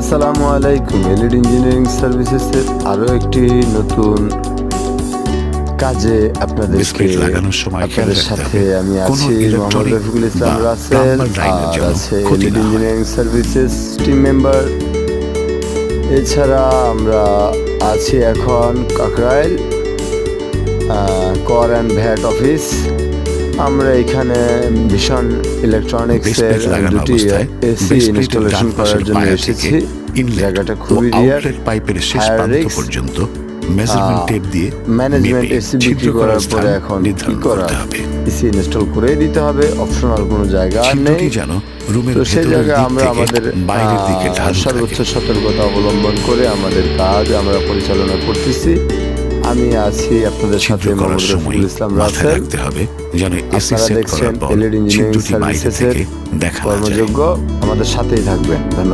আসসালামু আলাইকুম এলিড ইঞ্জিনিয়ারিং সার্ভিসেসের আরও একটি নতুন কাজে আপনাদেরকে আপনাদের সাথে আমি আছি মোহাম্মদ রফিকুল ইসলাম রাসেল আর আছে allied engineering services team member. এছাড়া আমরা আছি এখন কাকরাইল কর অ্যান্ড ভ্যাট অফিস। আমরা এখানে ভীষণ ইলেকট্রনিক্সের দুটি এসি ইনস্টলেশন করার জন্য এসেছি। জায়গাটা খুবই রিয়ার পাইপের শেষ প্রান্ত পর্যন্ত মেজারমেন্ট টেপ দিয়ে ম্যানেজমেন্ট এসি বিক্রি করার পরে এখন কি করা হবে। এসি ইনস্টল করে দিতে হবে অপশনাল কোনো জায়গা আর নেই। যেন রুমের তো সেই জায়গায় আমরা আমাদের বাইরের দিকে সর্বোচ্চ সতর্কতা অবলম্বন করে আমাদের কাজ আমরা পরিচালনা করতেছি। আমি আছি আপনাদের সাথে মোহাম্মদ রফিকুল ইসলাম রাসেল। রাখতে হবে যেন এসি সেট করার পর ইঞ্জিনিয়ারিং ছিদ্রটি বাইরে থেকে দেখা যায়। আমাদের সাথেই থাকবেন। ধন্যবাদ।